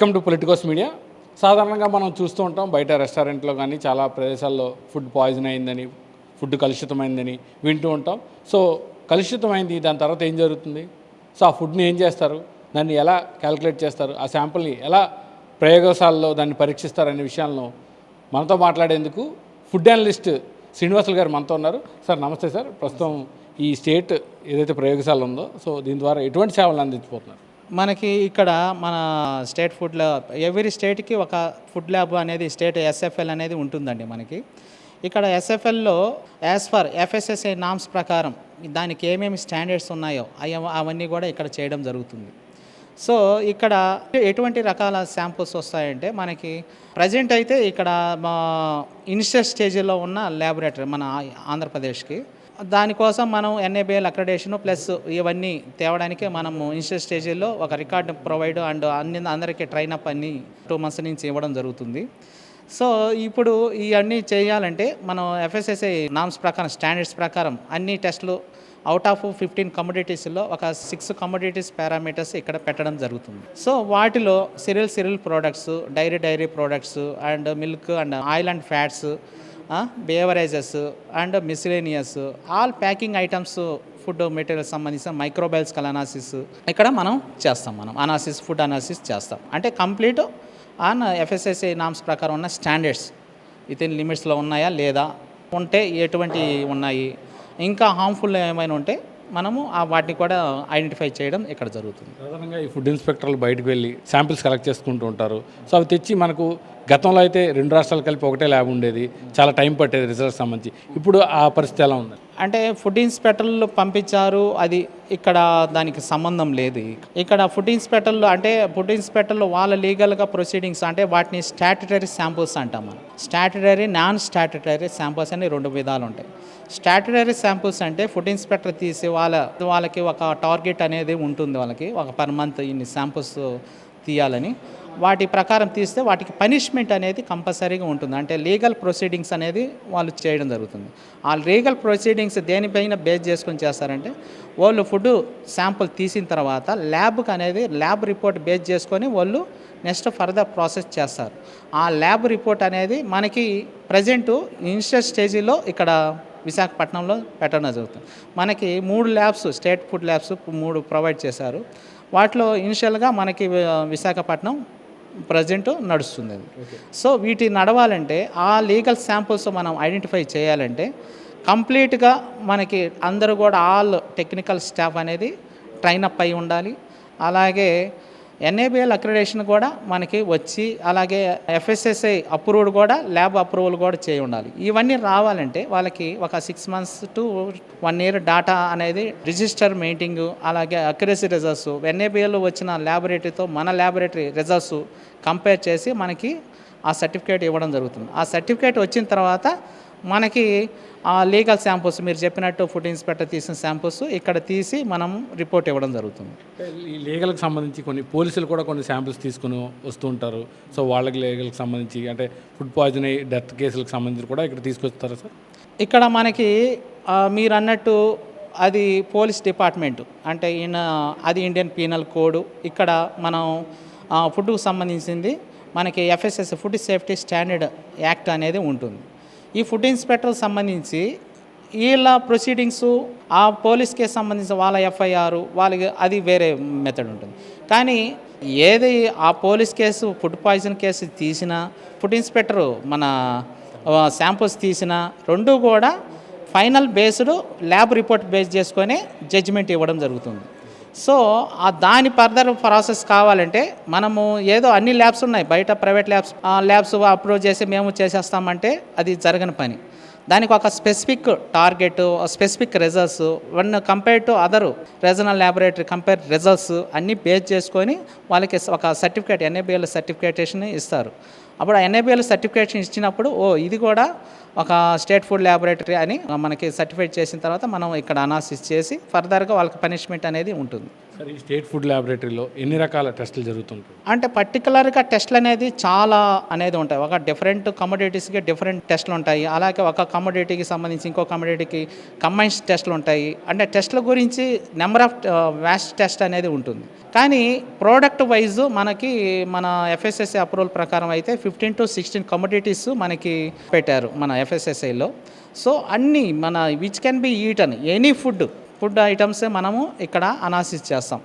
Welcome to Politicos media. సాధారణంగా మనం చూస్తూ ఉంటాం బయట రెస్టారెంట్లో కానీ చాలా ప్రదేశాల్లో ఫుడ్ పాయిజన్ అయిందని ఫుడ్ కలుషితమైందని వింటూ ఉంటాం. సో కలుషితమైంది దాని తర్వాత ఏం జరుగుతుంది? సో ఆ ఫుడ్ని ఏం చేస్తారు? దాన్ని ఎలా క్యాలిక్యులేట్ చేస్తారు? ఆ శాంపుల్ని ఎలా ప్రయోగశాలలో దాన్ని పరీక్షిస్తారు అనే విషయాలను మనతో మాట్లాడేందుకు ఫుడ్ అనలిస్ట్ శ్రీనివాసులు గారు మనతో ఉన్నారు. సార్ నమస్తే సార్. ప్రస్తుతం ఈ స్టేట్ ఏదైతే ప్రయోగశాల ఉందో సో దీని ద్వారా ఎటువంటి సేవలు అందించిపోతున్నారు మనకి ఇక్కడ మన స్టేట్ ఫుడ్ ల్యాబ్ ఎవ్రీ స్టేట్కి ఒక ఫుడ్ ల్యాబ్ అనేది స్టేట్ ఎస్ఎఫ్ఎల్ అనేది ఉంటుందండి మనకి. ఇక్కడ ఎస్ఎఫ్ఎల్లో యాజ్ ఫర్ ఎఫ్ఎస్ఎస్ఐ నామ్స్ ప్రకారం దానికి ఏమేమి స్టాండర్డ్స్ ఉన్నాయో అవన్నీ కూడా ఇక్కడ చేయడం జరుగుతుంది. సో ఇక్కడ ఎటువంటి రకాల శాంపుల్స్ వస్తాయంటే మనకి ప్రజెంట్ అయితే ఇక్కడ మా ఇనిషియల్ స్టేజ్లో ఉన్న ల్యాబొరేటరీ మన ఆంధ్రప్రదేశ్కి దానికోసం మనం ఎన్ఏబిఎల్ అక్రడేషను ప్లస్ ఇవన్నీ తేవడానికి మనము ఇనిషియల్ స్టేజీలో ఒక రికార్డు ప్రొవైడ్ అండ్ అన్ని అందరికీ ట్రైన్ అప్ అన్ని టూ మంత్స్ నుంచి ఇవ్వడం జరుగుతుంది. సో ఇప్పుడు ఇవన్నీ చేయాలంటే మనం ఎఫ్ఎస్ఎస్ఐ నామ్స్ ప్రకారం స్టాండర్డ్స్ ప్రకారం అన్ని టెస్టులు అవుట్ ఆఫ్ ఫిఫ్టీన్ కమోడిటీస్లో ఒక సిక్స్ కమోడిటీస్ పారామీటర్స్ ఇక్కడ పెట్టడం జరుగుతుంది. సో వాటిలో cereal cereal products dairy dairy products and milk and oil and fats beverages and miscellaneous all packing items food material సంబంధించిన మైక్రోబైల్స్ అనాసిస్ ఇక్కడ మనం చేస్తాం మనం అనాసిస్ ఫుడ్ అనాసిస్ చేస్తాం. అంటే కంప్లీట్ ఆన్ ఎఫ్ఎస్ఎస్ఐ నామ్స్ ప్రకారం ఉన్న స్టాండర్డ్స్ విత్ ఇన్ లిమిట్స్లో ఉన్నాయా లేదా? ఉంటే ఎటువంటి ఉన్నాయి? ఇంకా హార్మ్ఫుల్ ఏమైనా ఉంటే మనము ఆ వాటిని కూడా ఐడెంటిఫై చేయడం ఇక్కడ జరుగుతుంది. సాధారణంగా ఈ ఫుడ్ ఇన్స్పెక్టర్లు బయటకు వెళ్ళి శాంపిల్స్ కలెక్ట్ చేసుకుంటూ ఉంటారు. సో అవి తెచ్చి మనకు గతంలో అయితే రెండు రాష్ట్రాలు కలిపి ఒకటే ల్యాబ్ ఉండేది. చాలా టైం పట్టేది రిజల్ట్ సంబంధించి. ఇప్పుడు ఆ పరిస్థితి ఎలా ఉంది? అంటే ఫుడ్ ఇన్స్పెక్టర్లు పంపించారు. అది ఇక్కడ దానికి సంబంధం లేదు. ఇక్కడ ఫుడ్ ఇన్స్పెక్టర్లు అంటే ఫుడ్ ఇన్స్పెక్టర్లు వాళ్ళ లీగల్గా ప్రొసీడింగ్స్ అంటే వాటిని స్టాట్యుటరీ శాంపుల్స్ అంటాం మనం. స్టాట్యుటరీ నాన్ స్టాట్యుటరీ శాంపుల్స్ అని రెండు విధాలు ఉంటాయి. స్టాట్యుటరీ శాంపుల్స్ అంటే ఫుడ్ ఇన్స్పెక్టర్ తీసి వాళ్ళ వాళ్ళకి ఒక టార్గెట్ అనేది ఉంటుంది వాళ్ళకి ఒక పర్ మంత్ ఇన్ని శాంపుల్స్ తీయాలని. వాటి ప్రకారం తీస్తే వాటికి పనిష్మెంట్ అనేది కంపల్సరీగా ఉంటుంది. అంటే లీగల్ ప్రొసీడింగ్స్ అనేది వాళ్ళు చేయడం జరుగుతుంది. ఆ లీగల్ ప్రొసీడింగ్స్ దేనిపైన బేస్ చేసుకొని చేస్తారంటే వాళ్ళు ఫుడ్ శాంపుల్ తీసిన తర్వాత ల్యాబ్కి అనేది ల్యాబ్ రిపోర్ట్ బేస్ చేసుకొని వాళ్ళు నెక్స్ట్ ఫర్దర్ ప్రాసెస్ చేస్తారు. ఆ ల్యాబ్ రిపోర్ట్ అనేది మనకి ప్రజెంట్ ఇనిషియల్ స్టేజీలో ఇక్కడ విశాఖపట్నంలో పెట్టడం జరుగుతుంది. మనకి మూడు ల్యాబ్స్ స్టేట్ ఫుడ్ ల్యాబ్స్ మూడు ప్రొవైడ్ చేశారు. వాటిలో ఇనిషియల్గా మనకి విశాఖపట్నం ప్రజెంట్ నడుస్తుంది అది. సో వీటి నడవాలంటే ఆ లీగల్ శాంపుల్స్ మనం ఐడెంటిఫై చేయాలంటే కంప్లీట్గా మనకి అందరూ కూడా ఆల్ టెక్నికల్ స్టాఫ్ అనేది ట్రైన్ అప్ అయి ఉండాలి. అలాగే ఎన్ఏబిఎల్ అక్రిడేషన్ కూడా మనకి వచ్చి అలాగే ఎఫ్ఎస్ఎస్ఐ అప్రూవ్డ్ కూడా ల్యాబ్ అప్రూవల్ కూడా చేయి ఉండాలి. ఇవన్నీ రావాలంటే వాళ్ళకి ఒక six months to one year data అనేది రిజిస్టర్ మెయింటింగ్ అలాగే అక్యురసీ రిజల్ట్స్ ఎన్ఏబిఎల్ వచ్చిన ల్యాబొరేటరీతో మన ల్యాబొరేటరీ రిజల్ట్స్ కంపేర్ చేసి మనకి ఆ సర్టిఫికేట్ ఇవ్వడం జరుగుతుంది. ఆ సర్టిఫికేట్ వచ్చిన తర్వాత మనకి ఆ లీగల్ శాంపుల్స్ మీరు చెప్పినట్టు ఫుడ్ ఇన్స్పెక్టర్ తీసిన శాంపుల్స్ ఇక్కడ తీసి మనం రిపోర్ట్ ఇవ్వడం జరుగుతుంది. ఈ లీగల్కి సంబంధించి కొన్ని పోలీసులు కూడా కొన్ని శాంపిల్స్ తీసుకుని వస్తూ ఉంటారు. సో వాళ్ళకి లీగల్కి సంబంధించి అంటే ఫుడ్ పాయిజన్ డెత్ కేసులకు సంబంధించి కూడా ఇక్కడ తీసుకొస్తారా సార్? ఇక్కడ మనకి మీరు అన్నట్టు అది పోలీస్ డిపార్ట్మెంట్. అంటే ఈయన అది ఇండియన్ పీనల్ కోడ్. ఇక్కడ మనం ఫుడ్కు సంబంధించింది మనకి FSS food safety standard act అనేది ఉంటుంది. ఈ ఫుడ్ ఇన్స్పెక్టర్ సంబంధించి వీళ్ళ ప్రొసీడింగ్స్ ఆ పోలీస్ కేసు సంబంధించిన వాళ్ళ ఎఫ్ఐఆర్ వాళ్ళకి అది వేరే మెథడ్ ఉంటుంది. కానీ ఏది ఆ police case food poison case తీసినా ఫుడ్ ఇన్స్పెక్టర్ మన శాంపుల్స్ తీసినా రెండు కూడా final based lab report base చేసుకొని జడ్జిమెంట్ ఇవ్వడం జరుగుతుంది. సో ఆ దాని ఫర్దర్ ప్రాసెస్ కావాలంటే మనము ఏదో అన్ని ల్యాబ్స్ ఉన్నాయి. బయట ప్రైవేట్ ల్యాబ్స్ ల్యాబ్స్ అప్రూవ్ చేసి మేము చేసేస్తామంటే అది జరగని పని. దానికి ఒక specific target specific results one compare to other regional laboratory compare results అన్నీ బేస్ చేసుకొని వాళ్ళకి ఒక సర్టిఫికేట్ ఎన్ఏబిఎల్ సర్టిఫికేటేషన్ ఇస్తారు. అప్పుడు ఎన్ఏబిఎల్ సర్టిఫికేషన్ ఇచ్చినప్పుడు ఓ ఇది కూడా ఒక స్టేట్ ఫుడ్ ల్యాబొరేటరీ అని మనకి సర్టిఫైడ్ చేసిన తర్వాత మనం ఇక్కడ అనాలిసిస్ చేసి ఫర్దర్గా వాళ్ళకి పనిష్మెంట్ అనేది ఉంటుంది. సరే ఈ స్టేట్ ఫుడ్ ల్యాబొరేటరీలో ఎన్ని రకాల టెస్టులు జరుగుతుంటాయి? అంటే పర్టికులర్గా టెస్ట్లు అనేది చాలా అనేది ఉంటాయి. ఒక డిఫరెంట్ కమోడిటీస్కి డిఫరెంట్ టెస్ట్లు ఉంటాయి. అలాగే ఒక కమోడిటీకి సంబంధించి ఇంకో కమోడిటీకి కంబైన్స్ టెస్ట్లు ఉంటాయి. అంటే టెస్ట్ల గురించి నెంబర్ ఆఫ్ వ్యాష్ టెస్ట్ అనేది ఉంటుంది. కానీ ప్రోడక్ట్ వైజ్ మనకి మన ఎఫ్ఎస్ఎస్ఐ అప్రూవల్ ప్రకారం అయితే ఫిఫ్టీన్ టు సిక్స్టీన్ కమోడిటీస్ మనకి పెట్టారు మన ఎఫ్ఎస్ఎస్ఐలో సో అన్నీ మన which can be eaten any food food ఐటమ్సే మనము ఇక్కడ అనాలిసిస్ చేస్తాం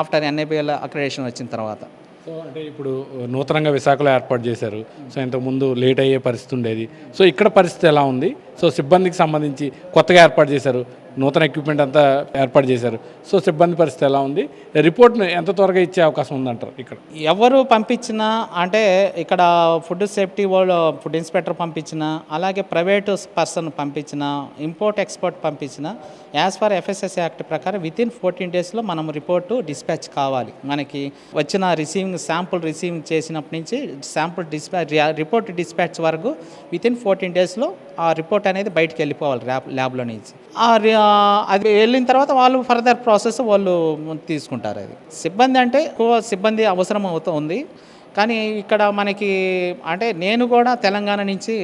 ఆఫ్టర్ ఎన్ఏబిఎల్ అక్రిడేషన్ వచ్చిన తర్వాత. సో అంటే ఇప్పుడు నూతనంగా విశాఖలో ఏర్పాటు చేశారు. సో ఇంతకుముందు లేట్ అయ్యే పరిస్థితి ఉండేది. సో ఇక్కడ పరిస్థితి ఎలా ఉంది? సో సిబ్బందికి సంబంధించి కొత్తగా ఏర్పాటు చేశారు. నూతన ఎక్విప్మెంట్ అంతా ఏర్పాటు చేశారు. సో సిబ్బంది పరిస్థితి ఎలా ఉంది? రిపోర్ట్ను ఎంత త్వరగా ఇచ్చే అవకాశం ఉందంటారు ఇక్కడ? ఎవరు పంపించినా అంటే ఇక్కడ ఫుడ్ సేఫ్టీ వాళ్ళు ఫుడ్ ఇన్స్పెక్టర్ పంపించినా అలాగే ప్రైవేట్ పర్సన్ పంపించినా ఇంపోర్ట్ ఎక్స్పోర్ట్ పంపించినా యాజ్ ఫర్ ఎఫ్ఎస్ఎస్ యాక్ట్ ప్రకారం విత్ ఇన్ ఫోర్టీన్ డేస్లో మనం రిపోర్టు డిస్పాచ్ కావాలి. మనకి వచ్చిన రిసీవింగ్ శాంపుల్ రిసీవింగ్ చేసినప్పటి నుంచి శాంపుల్ డిస్పాచ్ రిపోర్ట్ డిస్పాచ్ వరకు విత్ ఇన్ ఫోర్టీన్ డేస్లో ఆ రిపోర్ట్ అనేది బయటకు వెళ్ళిపోవాలి ల్యాబ్ ల్యాబ్లో నుంచి. ఆ రి- ఆ అది వెళ్ళిన తర్వాత వాళ్ళు ఫర్దర్ ప్రాసెస్ వాళ్ళు తీసుకుంటారు అది. సిబ్బంది అంటే ఎక్కువ సిబ్బంది అవసరం అవుతుంది కానీ ఇక్కడ మనకి అంటే నేను కూడా తెలంగాణ నుంచి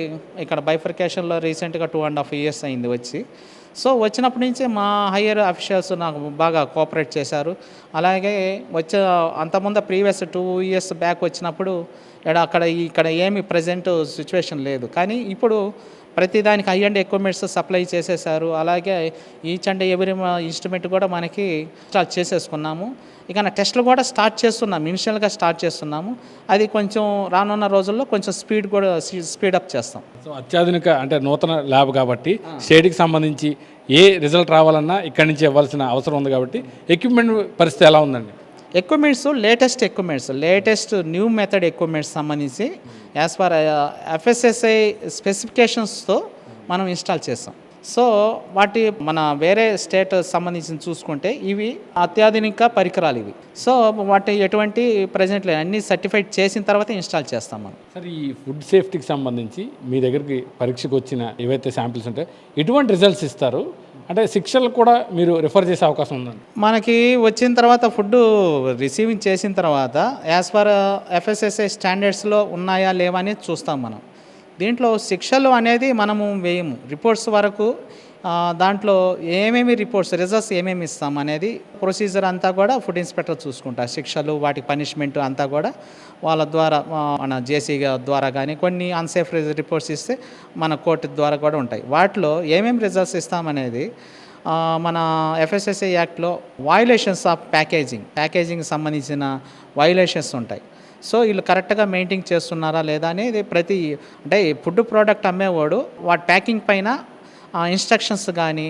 ఇక్కడ బైఫర్కేషన్లో రీసెంట్గా టూ అండ్ హాఫ్ ఇయర్స్ అయింది వచ్చి. సో వచ్చినప్పటి నుంచి మా హయ్యర్ అఫీషియల్స్ నాకు బాగా కోఆపరేట్ చేశారు. అలాగే వచ్చే అంతకుముందు ప్రీవియస్ టూ ఇయర్స్ బ్యాక్ వచ్చినప్పుడు ఇక్కడ అక్కడ ఇక్కడ ఏమి ప్రజెంట్ సిచ్యువేషన్ లేదు. కానీ ఇప్పుడు ప్రతిదానికి హై అండ్ ఎక్విప్మెంట్స్ సప్లై చేసేసారు అలాగే ఈచ్ అండ్ ఎవరి ఇన్స్ట్రుమెంట్ కూడా మనకి స్టార్ట్ చేసేసుకున్నాము. ఇక టెస్ట్లు కూడా స్టార్ట్ చేస్తున్నాము. ఇనిషియల్గా స్టార్ట్ చేస్తున్నాము. అది కొంచెం రానున్న రోజుల్లో కొంచెం స్పీడ్ కూడా స్పీడ్ అప్ చేస్తాం. సో అత్యాధునిక అంటే నూతన ల్యాబ్ కాబట్టి స్టేట్కి సంబంధించి ఏ రిజల్ట్ రావాలన్నా ఇక్కడి నుంచి ఇవ్వాల్సిన అవసరం ఉంది కాబట్టి ఎక్విప్మెంట్ పరిస్థితి ఎలా ఉందండి? Equipments latest equipments latest new method equipments సంబంధించి యాజ్ ఫర్ ఎఫ్ఎస్ఎస్ఐ స్పెసిఫికేషన్స్తో మనం ఇన్స్టాల్ చేస్తాం. సో వాటి మన వేరే స్టేట్ సంబంధించి చూసుకుంటే ఇవి అత్యాధునిక పరికరాలు ఇవి. సో వాటి ఎటువంటి ప్రజెంట్ లేదు. అన్ని సర్టిఫైడ్ చేసిన తర్వాత ఇన్స్టాల్ చేస్తాం మనం. సార్ ఈ ఫుడ్ సేఫ్టీకి సంబంధించి మీ దగ్గరికి పరీక్షకు వచ్చిన ఏవైతే శాంపిల్స్ ఉంటాయో ఎటువంటి రిజల్ట్స్ ఇస్తారు? అంటే శిక్షలు కూడా మీరు రిఫర్ చేసే అవకాశం ఉందండి. మనకి వచ్చిన తర్వాత ఫుడ్ రిసీవింగ్ చేసిన తర్వాత యాజ్ పర్ ఎఫ్ఎస్ఎస్ఐ స్టాండర్డ్స్లో ఉన్నాయా లేవా అనేది చూస్తాం మనం. దీంట్లో శిక్షలు అనేది మనము వేయము. రిపోర్ట్స్ వరకు దాంట్లో ఏమేమి రిపోర్ట్స్ రిజల్ట్స్ ఏమేమి ఇస్తాం అనేది ప్రొసీజర్ అంతా కూడా ఫుడ్ ఇన్స్పెక్టర్ చూసుకుంటారు శిక్షలు వాటి పనిష్మెంట్ అంతా కూడా వాళ్ళ ద్వారా మన జేసీ ద్వారా కానీ కొన్ని అన్సేఫ్ రిపోర్ట్స్ ఇస్తే మన కోర్టు ద్వారా కూడా ఉంటాయి. వాటిలో ఏమేమి రిజల్ట్స్ ఇస్తామనేది మన ఎఫ్ఎస్ఎస్ఐ యాక్ట్లో వయలేషన్స్ ఆఫ్ ప్యాకేజింగ్ ప్యాకేజింగ్ సంబంధించిన వయలేషన్స్ ఉంటాయి. సో వీళ్ళు కరెక్ట్గా మెయింటైన్ చేస్తున్నారా లేదా అనేది ప్రతి అంటే ఫుడ్ ప్రోడక్ట్ అమ్మేవాడు వాటి ప్యాకింగ్ పైన ఇన్స్ట్రక్షన్స్ కానీ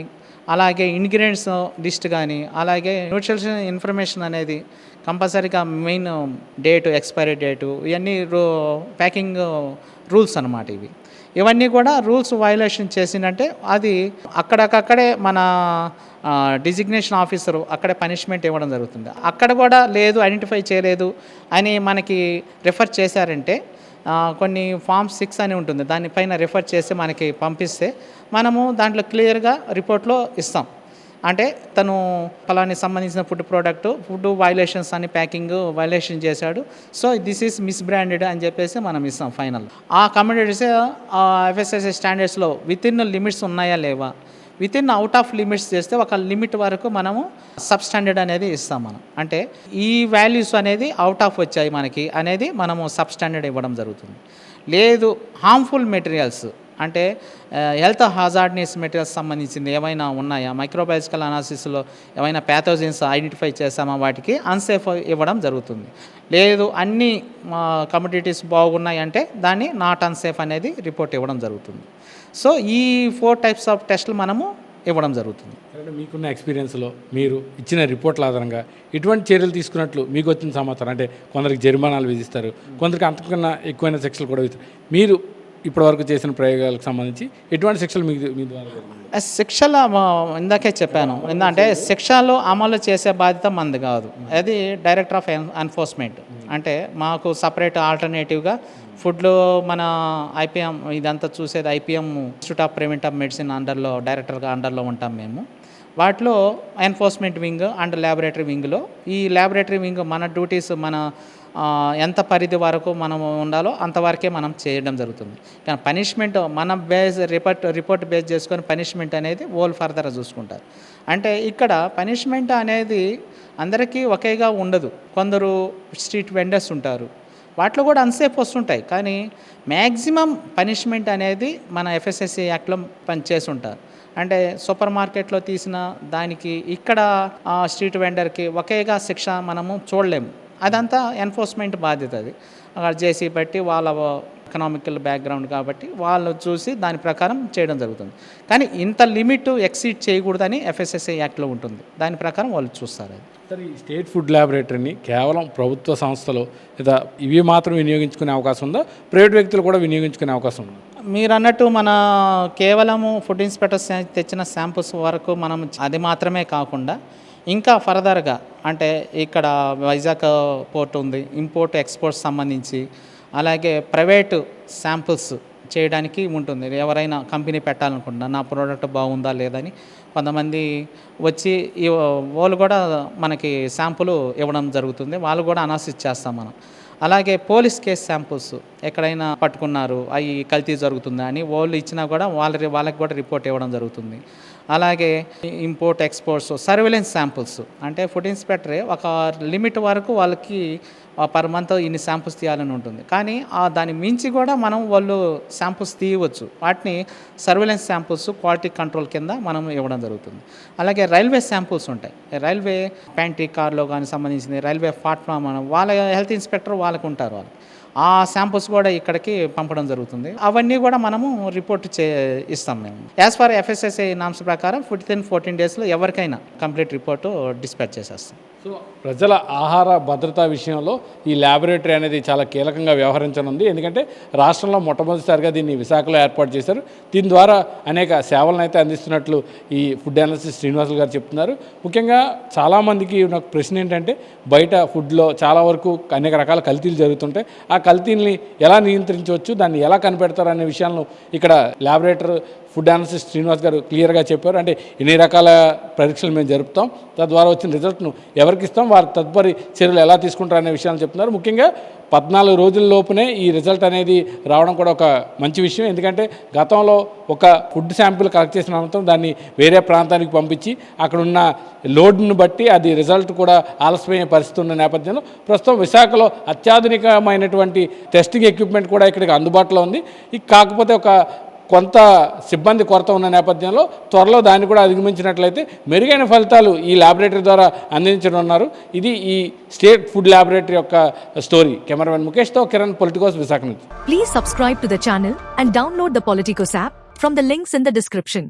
అలాగే ఇంగ్రీడియంట్స్ లిస్ట్ కానీ అలాగే న్యూట్రిషన్ ఇన్ఫర్మేషన్ అనేది కంపల్సరీగా మెయిన్ డేటు ఎక్స్పైరీ డేటు ఇవన్నీ రూ ప్యాకింగ్ రూల్స్ అనమాట ఇవి. ఇవన్నీ కూడా రూల్స్ వయలేషన్ చేసిందంటే అది అక్కడకక్కడే మన డిజిగ్నేషన్ ఆఫీసరు అక్కడే పనిష్మెంట్ ఇవ్వడం జరుగుతుంది. అక్కడ కూడా లేదు ఐడెంటిఫై చేయలేదు అని మనకి రిఫర్ చేశారంటే కొన్ని ఫామ్ సిక్స్ అని ఉంటుంది. దానిపైన రిఫర్ చేసి మనకి పంపిస్తే మనము దాంట్లో క్లియర్గా రిపోర్ట్లో ఇస్తాం. అంటే తను ఫలానికి సంబంధించిన ఫుడ్ ప్రోడక్ట్ ఫుడ్ వైలేషన్స్ అని ప్యాకింగ్ వైలేషన్ చేశాడు. So this is misbranded అని చెప్పేసి మనం ఇస్తాం ఫైనల్ ఆ కమ్యూనిటీస్ ఎఫ్ఎస్ఎస్ఐ స్టాండర్డ్స్లో విత్ ఇన్ లిమిట్స్ ఉన్నాయా లేవా? Within out of limits చేస్తే ఒక లిమిట్ వరకు మనము సబ్ స్టాండర్డ్ అనేది ఇస్తాం మనం. అంటే ఈ వాల్యూస్ అనేది అవుట్ ఆఫ్ వచ్చాయి మనకి అనేది మనము సబ్ స్టాండర్డ్ ఇవ్వడం జరుగుతుంది. లేదు హార్మ్ఫుల్ మెటీరియల్స్ అంటే హెల్త్ హాజార్డ్నెస్ మెటీరియల్స్ సంబంధించింది ఏమైనా ఉన్నాయా? మైక్రోబయాలజికల్ అనాలిసిస్లో ఏమైనా ప్యాథోజన్స్ ఐడెంటిఫై చేసామా వాటికి అన్సేఫ్ ఇవ్వడం జరుగుతుంది. లేదు అన్ని కమ్యూనిటీస్ బాగున్నాయి అంటే దాన్ని నాట్ అన్సేఫ్ అనేది రిపోర్ట్ ఇవ్వడం జరుగుతుంది. సో ఈ ఫోర్ టైప్స్ ఆఫ్ టెస్ట్లు మనము ఇవ్వడం జరుగుతుంది. అంటే మీకున్న ఎక్స్పీరియన్స్లో మీరు ఇచ్చిన రిపోర్ట్ల ఆధారంగా ఎటువంటి చర్యలు తీసుకున్నట్లు మీకు వచ్చిన సమాచారం అంటే కొందరికి జరిమానాలు విధిస్తారు కొందరికి అంతకన్నా ఎక్కువైన శిక్షలు కూడా విధిస్తారు. మీరు ఇప్పటివరకు చేసిన ప్రయోగాలకు సంబంధించి ఎటువంటి శిక్షలు మీకు మీ ద్వారా శిక్షల ఇందాకే చెప్పాను. ఏంటంటే శిక్షలు అమలు చేసే బాధ్యత మంది కాదు. అది డైరెక్టర్ ఆఫ్ ఎన్ఫోర్స్మెంట్. అంటే మాకు సపరేట్ ఆల్టర్నేటివ్గా ఫుడ్లో మన ఐపీఎం ఇదంతా చూసేది IPM institute of preventive medicine అండర్లో డైరెక్టర్గా అండర్లో ఉంటాం మేము. వాటిలో ఎన్ఫోర్స్మెంట్ వింగ్ అండ్ ల్యాబొరేటరీ వింగ్లో ఈ ల్యాబొరేటరీ వింగ్ మన డ్యూటీస్ మన ఎంత పరిధి వరకు మనం ఉండాలో అంతవరకే మనం చేయడం జరుగుతుంది. కానీ పనిష్మెంట్ మన బేస్ రిపోర్ట్ రిపోర్ట్ బేస్ చేసుకొని పనిష్మెంట్ అనేది ఓల్ ఫర్దర్ చూసుకుంటారు. అంటే ఇక్కడ పనిష్మెంట్ అనేది అందరికీ ఒకేగా ఉండదు. కొందరు స్ట్రీట్ వెండర్స్ ఉంటారు. వాటిలో కూడా అన్సేఫ్ వస్తుంటాయి. కానీ మ్యాక్సిమం పనిష్మెంట్ అనేది మన ఎఫ్ఎస్ఎస్సి యాక్ట్లో పనిచేసి ఉంటారు అంటే సూపర్ మార్కెట్లో తీసిన దానికి ఇక్కడ ఆ, స్ట్రీట్ వెండర్కి ఒకేగా శిక్ష మనము చూడలేము. అదంతా ఎన్ఫోర్స్మెంట్ బాధ్యత అది. అక్కడ జేసీ బట్టి వాళ్ళ ఎకనామికల్ బ్యాక్గ్రౌండ్ కాబట్టి వాళ్ళు చూసి దాని ప్రకారం చేయడం జరుగుతుంది. కానీ ఇంత లిమిట్ ఎక్సీడ్ చేయకూడదని ఎఫ్ఎస్ఎస్ఐ యాక్ట్లో ఉంటుంది. దాని ప్రకారం వాళ్ళు చూస్తారు అది. సార్ ఈ స్టేట్ ఫుడ్ ల్యాబొరేటరీని కేవలం ప్రభుత్వ సంస్థలు లేదా ఇవి మాత్రం వినియోగించుకునే అవకాశం ఉందా? ప్రైవేట్ వ్యక్తులు కూడా వినియోగించుకునే అవకాశం ఉందా? మీరు అన్నట్టు మన కేవలము ఫుడ్ ఇన్స్పెక్టర్ శా- తెచ్చిన శాంపుల్స్ వరకు మనం అది మాత్రమే కాకుండా ఇంకా ఫర్దర్గా అంటే ఇక్కడ వైజాగ్ పోర్ట్ ఉంది ఇంపోర్ట్ ఎక్స్పోర్ట్ సంబంధించి అలాగే ప్రైవేటు శాంపుల్స్ చేయడానికి ఉంటుంది. ఎవరైనా కంపెనీ పెట్టాలనుకుంటున్నా నా ప్రోడక్ట్ బాగుందా లేదని కొంతమంది వచ్చి ఈ వాళ్ళు కూడా మనకి శాంపుల్ ఇవ్వడం జరుగుతుంది. వాళ్ళు కూడా అనాసిస్ చేస్తాం మనం. అలాగే పోలీస్ కేస్ శాంపుల్స్ ఎక్కడైనా పట్టుకున్నారు అవి కల్తీ జరుగుతుందా అని వాళ్ళు ఇచ్చినా కూడా వాళ్ళ వాళ్ళకి కూడా రిపోర్ట్ ఇవ్వడం జరుగుతుంది. అలాగే ఇంపోర్ట్ ఎక్స్పోర్ట్స్ సర్వేలెన్స్ శాంపుల్స్ అంటే ఫుడ్ ఇన్స్పెక్టరే ఒక లిమిట్ వరకు వాళ్ళకి పర్ మంత్ ఇన్ని శాంపుల్స్ తీయాలని ఉంటుంది. కానీ ఆ దాన్ని మించి కూడా మనం వాళ్ళు శాంపుల్స్ తీయవచ్చు. వాటిని సర్వేలెన్స్ శాంపుల్స్ క్వాలిటీ కంట్రోల్ కింద మనం ఇవ్వడం జరుగుతుంది. అలాగే రైల్వే శాంపుల్స్ ఉంటాయి. రైల్వే ప్యాంట్రీ కార్లో కానీ సంబంధించింది రైల్వే ప్లాట్ఫామ్ వాళ్ళ హెల్త్ ఇన్స్పెక్టర్ వాళ్ళకు ఉంటారు వాళ్ళు. ఆ శాంపుల్స్ కూడా ఇక్కడికి పంపడం జరుగుతుంది. అవన్నీ కూడా మనము రిపోర్ట్ చే ఇస్తాం మేము. యాజ్ ఫర్ ఎఫ్ఎస్ఎస్ఐ నామ్స్ ప్రకారం ఫిఫ్టీన్ ఫోర్టీన్ డేస్లో ఎవరికైనా కంప్లీట్ రిపోర్టు డిస్పాచ్ చేసేస్తాం. సో ప్రజల ఆహార భద్రత విషయంలో ఈ ల్యాబొరేటరీ అనేది చాలా కీలకంగా వ్యవహరించనుంది. ఎందుకంటే రాష్ట్రంలో మొట్టమొదటిసారిగా దీన్ని విశాఖలో ఏర్పాటు చేశారు. దీని ద్వారా అనేక సేవలను అయితే అందిస్తున్నట్లు ఈ ఫుడ్ అనాలిసిస్ శ్రీనివాసులు గారు చెప్తున్నారు. ముఖ్యంగా చాలామందికి నాకు ప్రశ్న ఏంటంటే బయట ఫుడ్లో చాలా వరకు అనేక రకాల కల్తీలు జరుగుతుంటాయి. ఆ కల్తీల్ని ఎలా నియంత్రించవచ్చు? దాన్ని ఎలా కనిపెడతారు? అనే విషయాలను ఇక్కడ ల్యాబొరేటర్ ఫుడ్ అనాలిసిస్ శ్రీనివాస్ గారు క్లియర్గా చెప్పారు. అంటే ఎన్ని రకాల పరీక్షలు మేము జరుపుతాం తద్వారా వచ్చిన రిజల్ట్ను ఎవరికి ఇస్తాం వారి తదుపరి చర్యలు ఎలా తీసుకుంటారు అనే విషయాలు చెప్తున్నారు. ముఖ్యంగా పద్నాలుగు రోజుల లోపునే ఈ రిజల్ట్ అనేది రావడం కూడా ఒక మంచి విషయం. ఎందుకంటే గతంలో ఒక ఫుడ్ శాంపిల్ కలెక్ట్ చేసిన అనంతరం దాన్ని వేరే ప్రాంతానికి పంపించి అక్కడ ఉన్న లోడ్ను బట్టి అది రిజల్ట్ కూడా ఆలస్యమయ్యే పరిస్థితి ఉన్న నేపథ్యంలో ప్రస్తుతం విశాఖలో అత్యాధునికమైనటువంటి టెస్టింగ్ ఎక్విప్మెంట్ కూడా ఇక్కడికి అందుబాటులో ఉంది. ఇక కాకపోతే ఒక కొంత సిబ్బంది కొరత ఉన్న నేపథ్యంలో త్వరలో దాన్ని కూడా అధిగమించినట్లయితే మెరుగైన ఫలితాలు ఈ ల్యాబొరేటరీ ద్వారా అందించనున్నారు. ఇది ఈ స్టేట్ ఫుడ్ ల్యాబొరేటరీ యొక్క స్టోరీ కెమెరామెన్ ముఖేష్తో కిరణ్ పొలిటికోస్ విశాఖ నుంచి. Please subscribe to the channel and download the Politicos app from the links in the description